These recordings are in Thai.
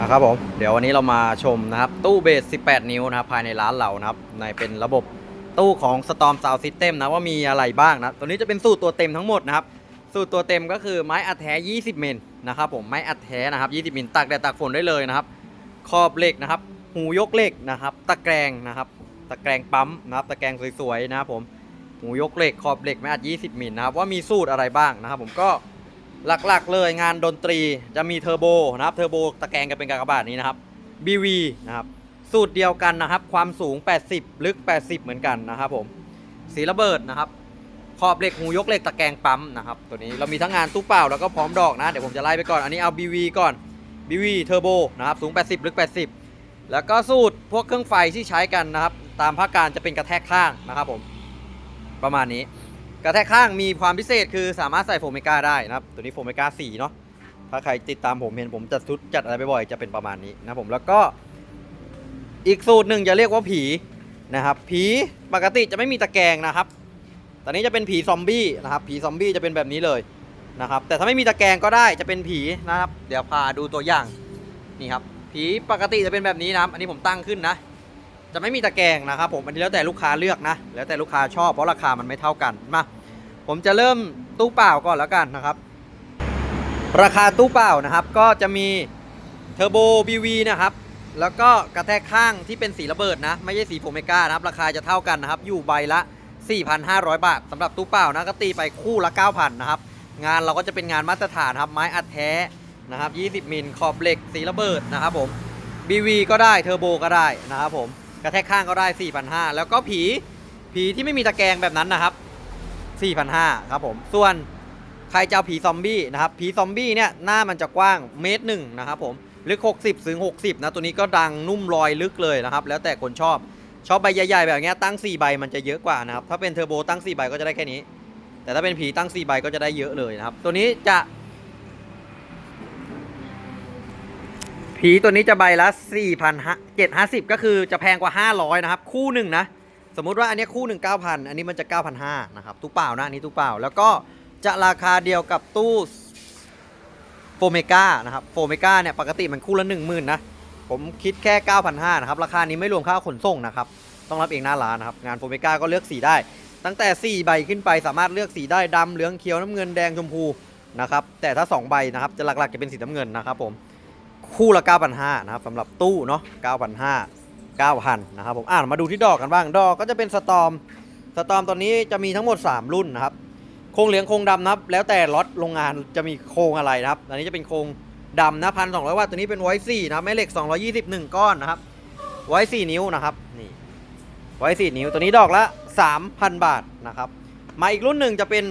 นะครับผมเดี๋ยววันนี้เรามาชมนะครับ ตู้เบส 18 นิ้วนะครับภายในร้านเรานะครับในเป็นระบบตู้ของ Storm Sound System นะว่ามีอะไรบ้างนะตัวนี้จะเป็นสูตรตัวเต็มทั้งหมดนะครับสูตรตัวเต็มก็คือไม้อัดแท้ 20 มิลนะครับผมไม้อัดแท้นะครับ 20 มิลตากแดดตากฝนได้เลยนะครับขอบเหล็กนะครับ หูยกเหล็กนะครับ ตะแกรงนะครับตะแกรงปั๊มนะครับตะแกรงสวยๆนะครับผมหูยกเหล็กขอบเหล็กไม้อัด 20 มิลนะครับว่ามีสูตรอะไรบ้างนะครับ ผมก็ หลักๆเลยงานดนตรีจะมีเทอร์โบนะครับเทอร์โบตะแกรงกันเป็นกากบาทนี้นะครับ BV นะครับสูตรเดียวกันนะครับ ความสูง 80 ลึก 80 เหมือนกันนะครับผมสีระเบิดนะครับ ขอบเหล็กหูยกเหล็กตะแกรงปั๊มนะครับตัวนี้เรามีทั้งงานตู้เปล่าแล้วก็พร้อมดอกนะเดี๋ยวผมจะไล่ไปก่อนอันนี้เอา BV ก่อน BV เทอร์โบนะครับสูง 80 ลึก 80 แล้วก็สูตรพวกเครื่องไฟที่ใช้กันนะครับ ตามภาคการจะเป็นกระแทกข้างนะครับผมประมาณนี้ กระแทกข้างมีความพิเศษคือสามารถใส่โฟมเมกาได้นะครับ ตัวนี้โฟมเมกา4เนาะถ้าใครติดตามผมเห็นผมจัดชุดจัดอะไรบ่อยๆจะเป็นประมาณนี้นะผมแล้วก็อีกสูตรหนึ่งจะเรียกว่าผีนะครับผีปกติจะไม่มีตะแกรงนะครับตอนนี้จะเป็นผีซอมบี้นะครับผีซอมบี้จะเป็นแบบนี้เลยนะครับแต่ถ้าไม่มีตะแกรงก็ได้จะเป็นผีนะครับ เดี๋ยวพาดูตัวอย่างนี่ครับผีปกติจะเป็นแบบนี้นะครับ อันนี้ผมตั้งขึ้นนะ จะไม่มีตะแกรงนะครับผมอันนี้แล้วแต่ลูกค้าเลือกนะ แล้วแต่ลูกค้าชอบเพราะราคามันไม่เท่ากันมาผมจะเริ่มตู้เปล่าก่อนแล้วกันนะครับ ราคาตู้เปล่านะครับ ก็จะมีเทอร์โบ BV นะครับแล้วก็กระแทกข้างที่เป็นสีระเบิดนะ ไม่ใช่สีโฟเมกานะครับ ราคาจะเท่ากันนะครับ อยู่ใบละ 4,500 บาทสำหรับตู้เปล่านะก็ตีไปคู่ละ 9,000นะครับ งานเราก็จะเป็นงานมาตรฐานครับ ไม้อัดแท้นะครับ 20 มิลขอบเหล็กสีระเบิดนะครับผม BV ก็ได้เทอร์โบก็ได้นะครับผม กระแทกข้างก็ได้4,500แล้วก็ผีผีที่ไม่มีตะแกรงแบบนั้นนะครับ4,500ครับผมส่วนใครจะเอาผีซอมบี้นะครับผีซอมบี้เนี่ยหน้ามันจะกว้างเมตรหนึ่งนะครับผมลึก 60ถึง60 นะ ตัวนี้ก็ดังนุ่มลอยลึกเลยนะครับ แล้วแต่คนชอบชอบใบใหญ่ๆแบบนี้ตั้ง 4 ใบมันจะเยอะกว่านะครับ ถ้าเป็นเทอร์โบตั้ง 4 ใบก็จะได้แค่นี้ แต่ถ้าเป็นผีตั้ง 4 ใบก็จะได้เยอะเลยนะครับ ตัวนี้จะ ผีตัวนี้จะใบละ4,750 ก็คือจะแพงกว่า 500 นะครับ คู่หนึ่งนะ สมมุติว่าอันนี้คู่หนึ่ง9,000 อันนี้มันจะ 9,500 นะครับตู้เปล่านะ อันนี้ตู้เปล่า แล้วก็จะราคาเดียวกับตู้โฟเมกานะครับโฟเมกาเนี่ยปกติมันคู่ละ10,000นะ ผมคิดแค่ 9,500 นะครับ ราคานี้ไม่รวมค่าขนส่งนะครับ ต้องรับเองหน้าร้านนะครับ งานโฟเมกาก็เลือกสีได้ ตั้งแต่ 4 ใบขึ้นไปสามารถเลือกสีได้ดำเหลืองเขียวน้ำเงินแดงชมพูนะครับ แต่ถ้า 2 ใบนะครับจะหลักๆจะเป็นสีน้ำเงินนะครับผม คู่ละ 9,500นะครับสำหรับตู้เนาะ9,500 9,000นะครับผมอ่านมาดูที่ดอกกันบ้างดอกก็จะเป็นสตอมสตอมตอนนี้จะมีทั้งหมด 3 รุ่นนะครับโครงเหลืองโครงดำนะครับ แล้วแต่ล็อตโรงงานจะมีโครงอะไรนะครับ อันนี้จะเป็นโครงดำนะพันสองวัตต์ตัวนี้เป็นไว้สี่นะครับแม่เหล็ก 221 ก้อนนะครับไว้4นิ้วนะครับนี่ไว้4นิ้วตัวนี้ดอกละ 3,000 บาทนะครับมาอีกรุ่นหนึ่งจะเป็น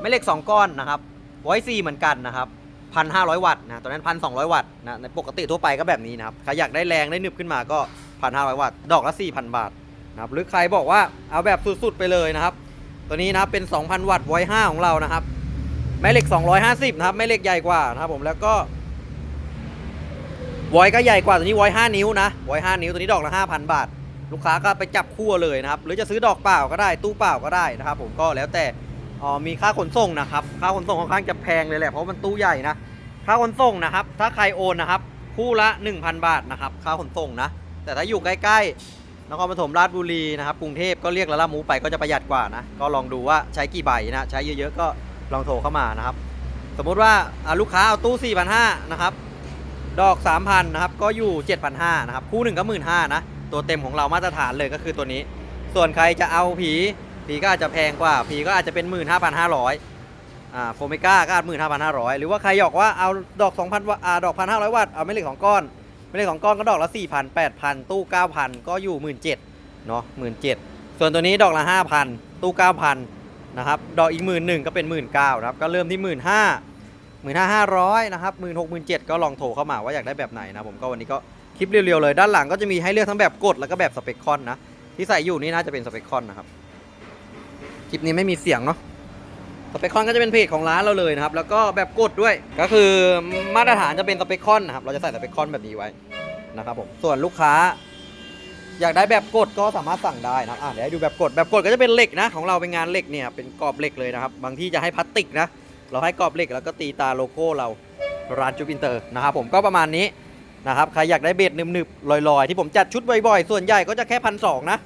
แม่เหล็ก 2 ก้อนนะครับไว้4เหมือนกันนะครับ พันห้าร้อยวัตต์นะตัวนั้นพันสองร้อยวัตต์นะในปกติทั่วไปก็แบบนี้นะครับใครอยากได้แรงได้หนึบขึ้นมาก็พันห้าร้อยวัตต์ดอกละสี่พันบาทนะครับหรือใครบอกว่าเอาแบบสุดๆไปเลยนะครับ ตัวนี้นะครับเป็น 2,000 วัตต์ไว้5ของเรานะครับแม่เหล็ก 250 นะครับแม่เหล็กใหญ่กว่านะครับผมแล้วก็ไว้ก็ใหญ่กว่าตัวนี้ไว้5นิ้วนะไว้5นิ้วตัวนี้ดอกละ5,000 บาท ลูกค้าก็ไปจับคู่เลยนะครับ หรือจะซื้อดอกเปล่าก็ได้ตู้เปล่าก็ได้นะครับผมก็แล้วแต่ อ๋อมีค่าขนส่งนะครับ ค่าขนส่งค่อนข้างจะแพงเลยแหละเพราะมันตู้ใหญ่นะ ค่าขนส่งนะครับ ถ้าใครโอนนะครับ คู่ละ 1,000 บาทนะครับ ค่าขนส่งนะ แต่ถ้าอยู่ใกล้ๆนครปฐมราชบุรีนะครับ กรุงเทพก็เรียกละละหมูไปก็จะประหยัดกว่านะ ก็ลองดูว่าใช้กี่ใบนะ ใช้เยอะๆก็ลองโทรเข้ามานะครับ สมมุติว่าลูกค้าเอาตู้ 4,500นะครับ ดอก 3,000นะครับ ก็อยู่ 7,500นะครับ คู่หนึ่งก็ 15,000นะ ตัวเต็มของเรามาตรฐานเลยก็คือตัวนี้ ส่วนใครจะเอาผี ผีก็อาจจะแพงกว่าผีก็อาจจะเป็น 15,500อ่าโฟเมก้าก็อาจหมื่นห้าพันห้าร้อยหรือว่าใครอยากว่าเอาดอกสองพันวัตต์อ่าดอกพันห้าร้อยวัตต์เอาไม่เหล็กสองก้อนไม่เหล็กสองก้อนก็ดอกละสี่พันแปดพันตู้เก้าพันก็อยู่หมื่นเจ็ดเนาะหมื่นเจ็ดส่วนตัวนี้ดอกละห้าพันตู้เก้าพันนะครับ ดอกอีกหมื่นหนึ่งก็เป็นหมื่นเก้านะครับ ก็เริ่มที่หมื่นห้าหมื่นห้าห้าร้อยนะครับหมื่นหกหมื่นเจ็ดก็ลองโทรเข้ามาว่าอยากได้แบบไหนนะผมก็วันนี้ก็คลิปเรียวๆเลย ด้านหลังก็จะมีให้เลือกทั้งแบบกดแล้วก็แบบสเปคคอนนะที่ใส่อยู่นี่น่าจะเป็นสเปคคอนนะครับ คลิปนี้ไม่มีเสียงเนาะสเปคคอนก็จะเป็นเพจของร้านเราเลยนะครับ แล้วก็แบบกดด้วย ก็คือมาตรฐานจะเป็นสเปคคอนนะครับ เราจะใส่สเปคคอนแบบนี้ไว้นะครับผม ส่วนลูกค้า อยากได้แบบกดก็สามารถสั่งได้นะอะเดี๋ยวให้ดูแบบกด แบบกดก็จะเป็นเหล็กนะ ของเราเป็นงานเหล็กเนี่ย เป็นกรอบเหล็กเลยนะครับ บางที่จะให้พลาสติกนะ เราให้กรอบเหล็กแล้วก็ตีตาโลโก้เรา ร้านจูปินเตอร์นะครับผม ก็ประมาณนี้นะครับ ใครอยากได้เบสหนึบๆลอยๆ ที่ผมจัดชุดบ่อยๆ ส่วนใหญ่ก็จะแค่พันสองนะ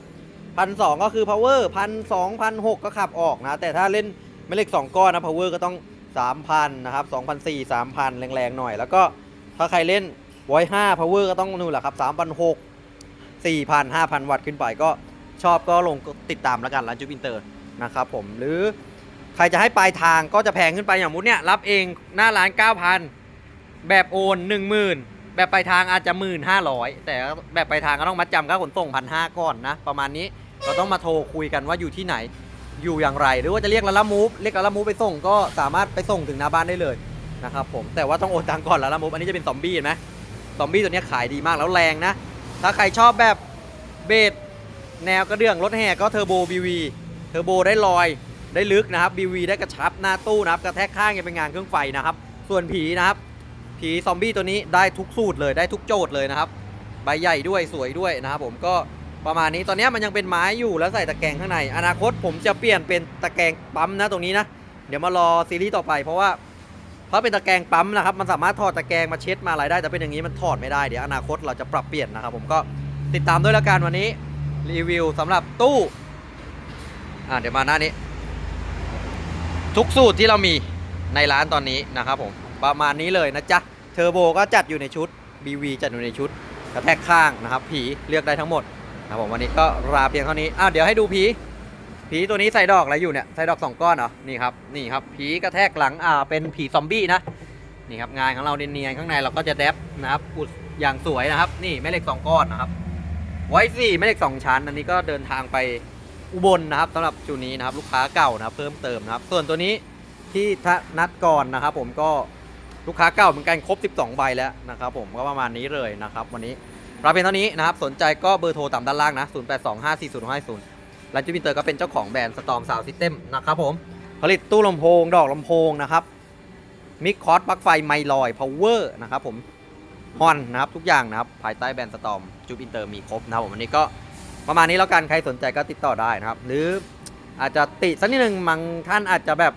พันสองก็คือ power พันสองพันหกก็ขับออกนะ แต่ถ้าเล่นไม่เล็ก 2 ก้อนนะ power ก็ต้อง 3,000 นะครับ2,400 3,000 แรงๆ หน่อย แล้วก็ถ้าใครเล่นไว้5 power ก็ต้องนู่นแหละครับ3,600 4,000 5,000 วัตต์ขึ้นไปก็ชอบก็ลงติดตามแล้วกันร้านจูปินเตอร์นะครับผมหรือใครจะให้ปลายทางก็จะแพงขึ้นไปอย่างมุดเนี่ยรับเองหน้าร้าน 9,000 แบบโอน 10,000 แบบปลายทางอาจจะ 1,500 แต่แบบปลายทางก็ต้องมัดจำค่าขนส่งพันห้าก่อนนะ ประมาณนี้ เราต้องมาโทรคุยกันว่าอยู่ที่ไหน อยู่อย่างไร หรือว่าจะเรียกลาลามูฟเรียกลาลามูฟไปส่งก็สามารถไปส่งถึงหน้าบ้านได้เลยนะครับผมแต่ว่าต้องโอนตังก่อนลาลามูฟอันนี้จะเป็นซอมบี้เห็นไหมซอมบี้ตัวนี้ขายดีมากแล้วแรงนะ ถ้าใครชอบแบบเบสแนวกระเดื่องรถแห่ก็เทอร์โบบีวีเทอร์โบได้ลอยได้ลึกนะครับบีวีได้กระชับหน้าตู้นะครับกระแทกข้างยังเป็นงานเครื่องไฟนะครับ ส่วนผีนะครับ ผีซอมบี้ตัวนี้ได้ทุกสูตรเลยได้ทุกโจทย์เลยนะครับ ใบใหญ่ด้วยสวยด้วยนะครับผมก็ ประมาณนี้ตอนนี้มันยังเป็นไม้อยู่แล้วใส่ตะแกรงข้างใน อนาคตผมจะเปลี่ยนเป็นตะแกรงปั๊มนะตรงนี้นะ เดี๋ยวมารอซีรีส์ต่อไป เพราะว่าเพราะเป็นตะแกรงปั๊มนะครับมันสามารถถอดตะแกรงมาเช็ดมาอะไรได้ แต่เป็นอย่างนี้มันถอดไม่ได้เดี๋ยวอนาคตเราจะปรับเปลี่ยนนะครับผมก็ติดตามด้วยแล้วกันวันนี้รีวิวสำหรับตู้อ่าเดี๋ยวมาหน้านี้ ทุกสูตรที่เรามีในร้านตอนนี้นะครับผมประมาณนี้เลยนะจ๊ะเทอร์โบก็จัดอยู่ในชุด BV จัดอยู่ในชุดกระแทกข้างนะครับผีเลือกได้ทั้งหมด ครับผมวันนี้ก็ลาเพียงเท่านี้อ้าวเดี๋ยวให้ดูผีผีตัวนี้ใส่ดอกอะไรอยู่เนี่ยใส่ดอกสองก้อนเหรอนี่ครับนี่ครับผีกระแทกหลังอ่าเป็นผีซอมบี้นะนี่ครับงานของเราเนียนๆข้างในเราก็จะแดบนะครับอุดอย่างสวยนะครับ นี่แม่เหล็กสองก้อนนะครับ ไว้สี่แม่เหล็กสองชั้น อันนี้ก็เดินทางไปอุบลนะครับสำหรับจุดนี้นะครับ ลูกค้าเก่านะครับ เพิ่มเติมนะครับ ส่วนตัวนี้ที่ทนัดก่อนนะครับ ผมก็ลูกค้าเก่าเหมือนกันครบ 12 ใบแล้วนะครับ ผมก็ประมาณนี้เลยนะครับ วันนี้ ราเป็นเท่านี้นะครับสนใจก็เบอร์โทรตามด้านล่างนะ0 8 2 5 4 0 5 0ร้านจูบินเตอร์ก็เป็นเจ้าของแบรนด์สตอมซาวซิสเต็มนะครับผมผลิตตู้ลำโพง ดอกลำโพงนะครับมิกคอร์สปลั๊กไฟไมลอยพาวเวอร์นะครับผมฮอนนะครับทุกอย่างนะครับภายใต้แบรนด์สตอมจูบินเตอร์มีครบนะครับผมวันนี้ก็ประมาณนี้แล้วกันใครสนใจก็ติดต่อได้นะครับ หรืออาจจะติสักนิดหนึ่งบางท่านอาจจะแบบ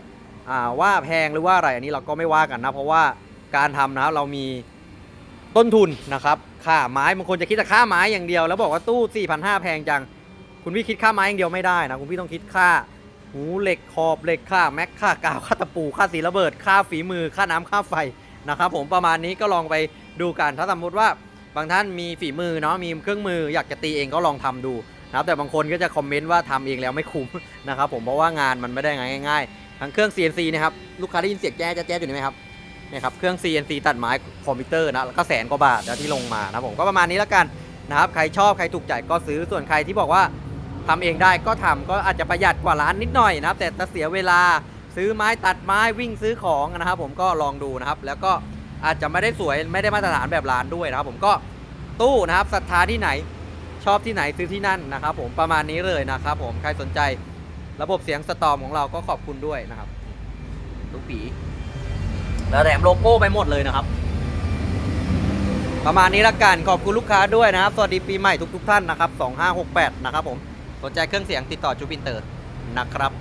ว่าแพงหรือว่าอะไรอันนี้เราก็ไม่ว่ากันนะ เพราะว่าการทำนะครับเรามีต้นทุนนะครับ ค่าไม้บางคนจะคิดแต่ค่าไม้อย่างเดียว แล้วบอกว่าตู้4,500แพงจัง คุณพี่คิดค่าไม้อย่างเดียวไม่ได้นะคุณพี่ต้องคิดค่าหูเหล็กขอบเหล็กค่าแม็กค่ากาวค่าตะปูค่าสีระเบิด ค่าฝีมือค่าน้ำค่าไฟนะครับผมประมาณนี้ก็ลองไปดูกันถ้าสมมติว่าบางท่านมีฝีมือเนาะมีเครื่องมืออยากจะตีเองก็ลองทำดูนะครับแต่บางคนก็จะคอมเมนต์ว่าทำเองแล้วไม่คุ้มนะครับผมเพราะว่างานมันไม่ได้ง่ายๆทั้งเครื่อง CNC นะครับลูกค้าได้ยินเสียงแจ๊ะแจ๊ะอยู่ไหมครับ เนี่ยครับเครื่อง CNC ตัดไม้คอมพิวเตอร์นะแล้วก็แสนกว่าบาทนะที่ลงมานะผมก็ประมาณนี้แล้วกันนะครับใครชอบใครถูกใจก็ซื้อส่วนใครที่บอกว่าทำเองได้ก็ทำก็อาจจะประหยัดกว่าร้านนิดหน่อยนะครับ แต่จะเสียเวลาซื้อไม้ตัดไม้วิ่งซื้อของนะครับผมก็ลองดูนะครับ แล้วก็อาจจะไม่ได้สวยไม่ได้มาตรฐานแบบร้านด้วยนะครับ ผมก็ตู้นะครับศรัทธาที่ไหนชอบที่ไหนซื้อที่นั่นนะครับ ผมประมาณนี้เลยนะครับ ผมใครสนใจระบบเสียงสตอมของเราก็ขอบคุณด้วยนะครับทุกปี แล้วแถมโลโก้ไปหมดเลยนะครับ ประมาณนี้ละกันขอบคุณลูกค้าด้วยนะครับ สวัสดีปีใหม่ทุกๆท่านนะครับ 2568 นะครับผมสนใจเครื่องเสียงติดต่อจูบินเตอร์นะครับ